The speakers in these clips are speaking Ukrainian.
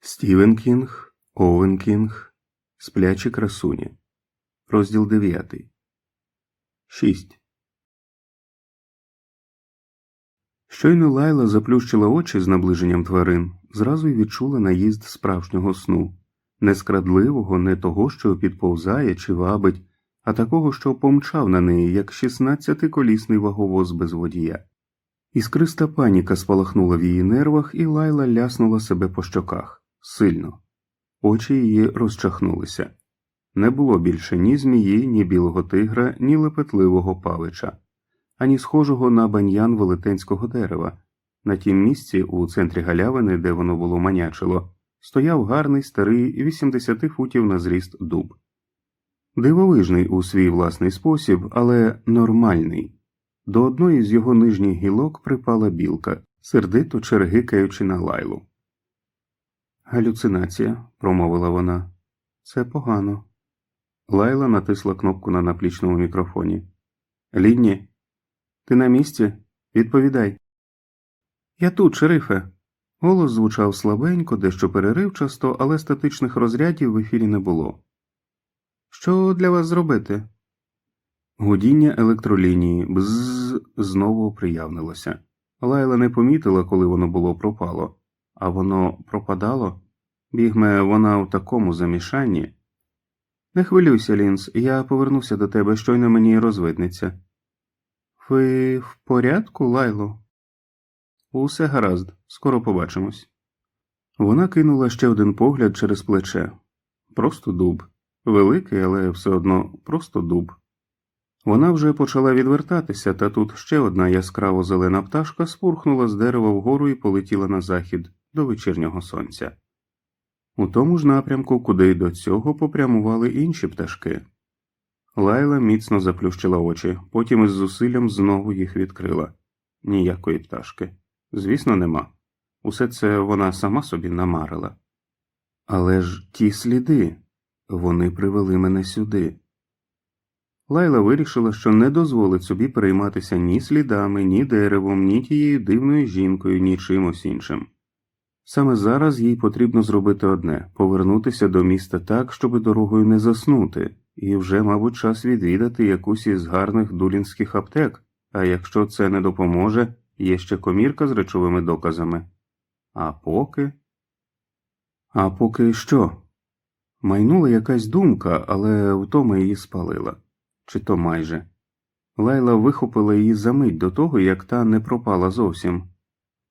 Стівен Кінг, Оуен Кінг, Сплячі красуні. Розділ 9. 6. Щойно Лайла заплющила очі з наближенням тварин, зразу й відчула наїзд справжнього сну, не скрадливого, не того, що підповзає чи вабить, а такого, що помчав на неї, як шістнадцятиколісний ваговоз без водія. Іскриста паніка спалахнула в її нервах, і Лайла ляснула себе по щоках сильно. Очі її розчахнулися. Не було більше ні змії, ні білого тигра, ні лепетливого павича, ані схожого на баньян велетенського дерева. На тім місці, у центрі галявини, де воно було манячило, стояв гарний старий 80 футів на зріст дуб. Дивовижний у свій власний спосіб, але нормальний. До одної з його нижніх гілок припала білка, сердито чергикаючи на лайлу. Галюцинація, промовила вона. Це погано. Лайла натисла кнопку на наплічному мікрофоні. Лідні, ти на місці? Відповідай. Я тут, шерифе. Голос звучав слабенько, дещо переривчасто, але статичних розрядів в ефірі не було. Що для вас зробити? Гудіння електролінії бзз знову приявнилося. Лайла не помітила, коли воно було пропало, а воно пропадало. Бігме, вона у такому замішанні. Не хвилюйся, Лінс, я повернуся до тебе, щойно мені розвиднеться. Ви в порядку, Лайло? Усе гаразд, скоро побачимось. Вона кинула ще один погляд через плече. Просто дуб. Великий, але все одно просто дуб. Вона вже почала відвертатися, та тут ще одна яскраво зелена пташка спурхнула з дерева вгору і полетіла на захід до вечірнього сонця. У тому ж напрямку, куди й до цього попрямували інші пташки. Лайла міцно заплющила очі, потім із зусиллям знову їх відкрила. Ніякої пташки. Звісно, нема. Усе це вона сама собі намарила. Але ж ті сліди, вони привели мене сюди. Лайла вирішила, що не дозволить собі перейматися ні слідами, ні деревом, ні тією дивною жінкою, ні чимось іншим. Саме зараз їй потрібно зробити одне повернутися до міста так, щоб дорогою не заснути, і вже, мабуть, час відвідати якусь із гарних дулінських аптек, а якщо це не допоможе, є ще комірка з речовими доказами. А поки. А поки що? Майнула якась думка, але втома її спалила. Чи то майже. Лайла вихопила її за мить до того, як та не пропала зовсім.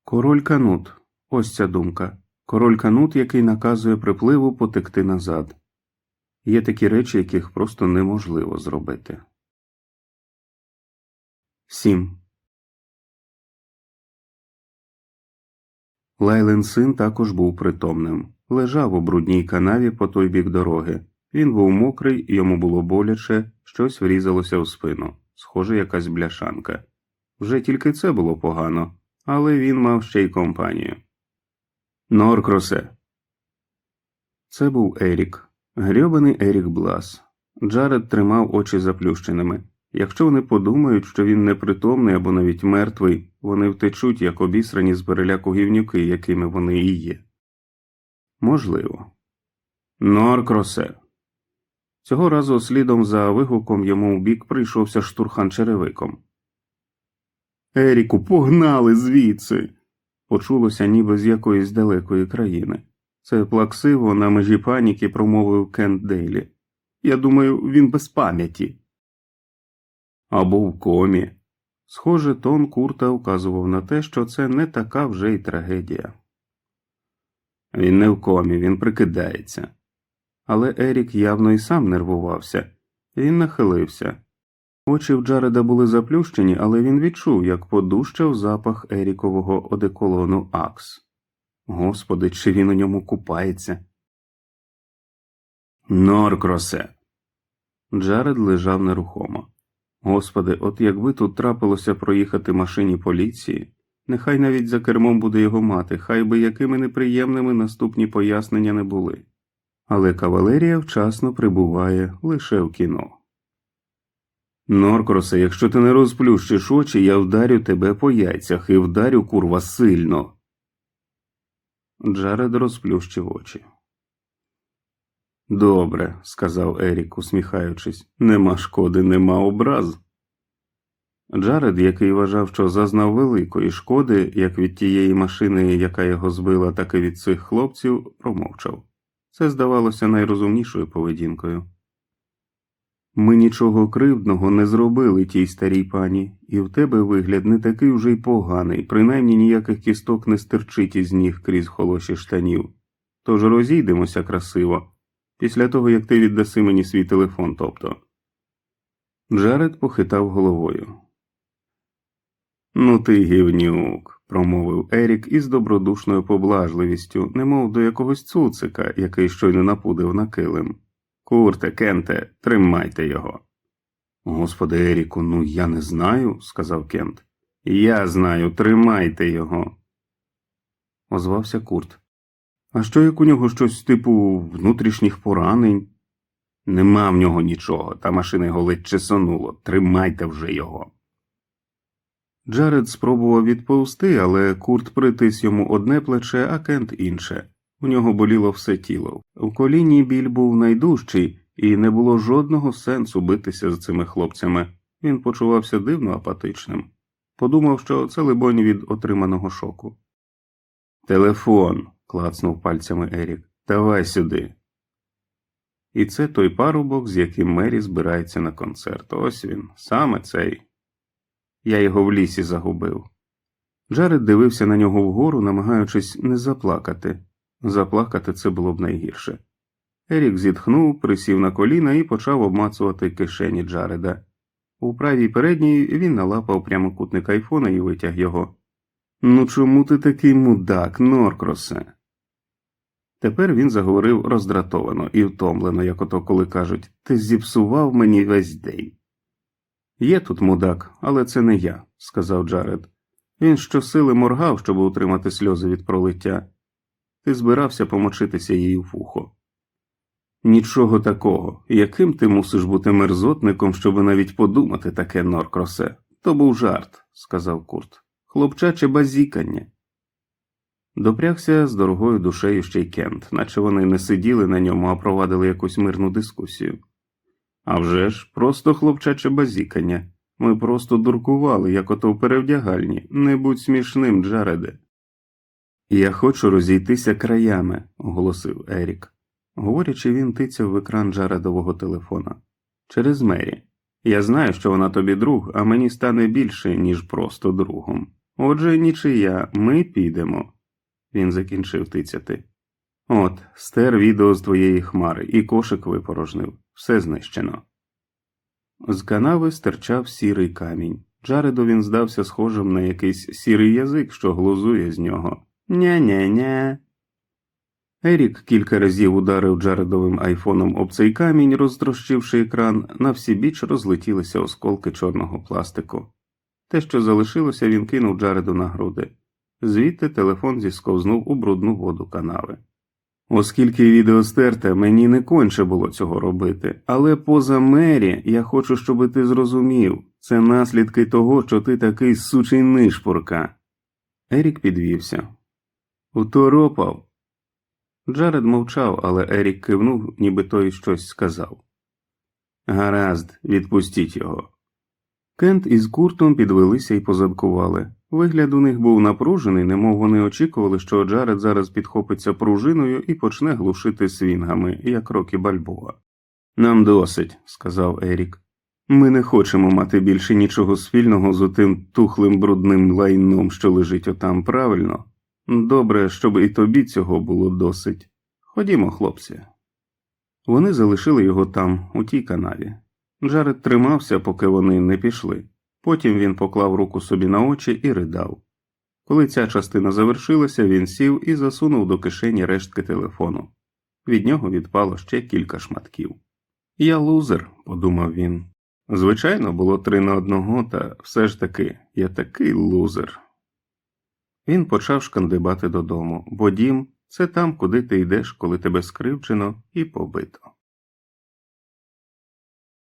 Король Канут. Ось ця думка. Король Канут, який наказує припливу потекти назад. Є такі речі, яких просто неможливо зробити. 7. Лайлен син також був притомним. Лежав у брудній канаві по той бік дороги. Він був мокрий, йому було боляче, щось врізалося в спину, схоже, якась бляшанка. Вже тільки це було погано, але він мав ще й компанію. Норкросе. Це був Ерік, грьобаний Ерік Блас. Джаред тримав очі заплющеними. Якщо вони подумають, що він непритомний або навіть мертвий, вони втечуть, як обісрані з переляку гівнюки, якими вони і є. Можливо. Норкросе. Цього разу слідом за вигуком йому в бік прийшовся штурхан черевиком. Еріку, погнали звідси. Почулося ніби з якоїсь далекої країни. Це плаксиво на межі паніки промовив Кент Дейлі. Я думаю, він без пам'яті. Або в комі. Схоже, тон Курта вказував на те, що це не така вже й трагедія. Він не в комі, він прикидається. Але Ерік явно і сам нервувався. Він нахилився. Очі в Джареда були заплющені, але він відчув, як подущав запах Ерікового одеколону Акс. Господи, чи він у ньому купається? Норкросе. Джаред лежав нерухомо. Господи, от якби тут трапилося проїхати машині поліції, нехай навіть за кермом буде його мати, хай би якими неприємними наступні пояснення не були. Але кавалерія вчасно прибуває лише в кіно. Норкросе, якщо ти не розплющиш очі, я вдарю тебе по яйцях і вдарю курва сильно. Джаред розплющив очі. Добре, сказав Ерік, усміхаючись, нема шкоди, нема образ. Джаред, який вважав, що зазнав великої шкоди, як від тієї машини, яка його збила, так і від цих хлопців, промовчав. Це здавалося найрозумнішою поведінкою. Ми нічого кривдного не зробили тій старій пані, і в тебе вигляд не такий уже й поганий, принаймні ніяких кісток не стирчить із ніг крізь холоші штанів. Тож розійдемося красиво, після того як ти віддаси мені свій телефон, тобто. Джаред похитав головою. Ну ти гівнюк, промовив Ерік із добродушною поблажливістю, немов до якогось цуцика, який щойно напудив на килим. Курте, Кенте, тримайте його. Господи, Еріку, ну я не знаю, сказав Кент. Я знаю, тримайте його. Озвався Курт. А що як у нього щось типу внутрішніх поранень? Нема в нього нічого, та машина його ледь чесонуло. Тримайте вже його. Джаред спробував відповсти, але Курт притис йому одне плече, а Кент інше. У нього боліло все тіло. В коліні біль був найдужчий, і не було жодного сенсу битися з цими хлопцями. Він почувався дивно апатичним. Подумав, що це либонь від отриманого шоку. Телефон. клацнув пальцями Ерік. Давай сюди. І це той парубок, з яким Мері збирається на концерт. Ось він, саме цей. Я його в лісі загубив. Джаред дивився на нього вгору, намагаючись не заплакати. Заплакати це було б найгірше. Ерік зітхнув, присів на коліна і почав обмацувати кишені Джареда. У правій передній він налапав прямокутник айфона і витяг його. Ну чому ти такий мудак, Норкросе? Тепер він заговорив роздратовано і втомлено, як ото коли кажуть, ти зіпсував мені весь день. Є тут мудак, але це не я, сказав Джаред. Він щосили моргав, щоб утримати сльози від пролиття. Ти збирався помочитися їй в ухо. Нічого такого, яким ти мусиш бути мерзотником, щоб навіть подумати таке, Норкросе. То був жарт, сказав Курт. Хлопчаче базікання. Допрягся з дорогою душею ще й Кент, наче вони не сиділи на ньому, а провадили якусь мирну дискусію. А вже ж, просто хлопчаче базікання. Ми просто дуркували, як ото в перевдягальні. Не будь смішним, Джареде. Я хочу розійтися краями, оголосив Ерік. Говорячи, він тицяв в екран Джаредового телефона. Через Мері. Я знаю, що вона тобі друг, а мені стане більше, ніж просто другом. Отже, нічия, ми підемо. Він закінчив тицяти. От, стер відео з твоєї хмари, і кошик випорожнив, все знищено. З канави стирчав сірий камінь. Джареду він здався схожим на якийсь сірий язик, що глузує з нього. Ня-ня-ня. Ерік кілька разів ударив Джаредовим айфоном об цей камінь, розтрощивши екран, на всі біч розлетілися осколки чорного пластику. Те, що залишилося, він кинув Джареду на груди. Звідти телефон зісковзнув у брудну воду канави. Оскільки відео стерте, мені не конче було цього робити, але поза мері я хочу, щоб ти зрозумів це наслідки того, що ти такий сучий нишпорка. Ерік підвівся. Уторопав. Джаред мовчав, але Ерік кивнув, ніби той щось сказав. Гаразд, відпустіть його. Кент із Куртом підвелися і позадкували. Вигляд у них був напружений, немов вони очікували, що Джаред зараз підхопиться пружиною і почне глушити свінгами, як роки Бальбоа. Нам досить, сказав Ерік. Ми не хочемо мати більше нічого спільного з отим тухлим брудним лайном, що лежить отам правильно. Добре, щоб і тобі цього було досить. Ходімо, хлопці. Вони залишили його там, у тій канаві. Джаред тримався, поки вони не пішли. Потім він поклав руку собі на очі і ридав. Коли ця частина завершилася, він сів і засунув до кишені рештки телефону. Від нього відпало ще кілька шматків. Я лузер, подумав він. Звичайно, було три на одного, та все ж таки я такий лузер. Він почав шкандибати додому, бо дім це там, куди ти йдеш, коли тебе скривджено і побито.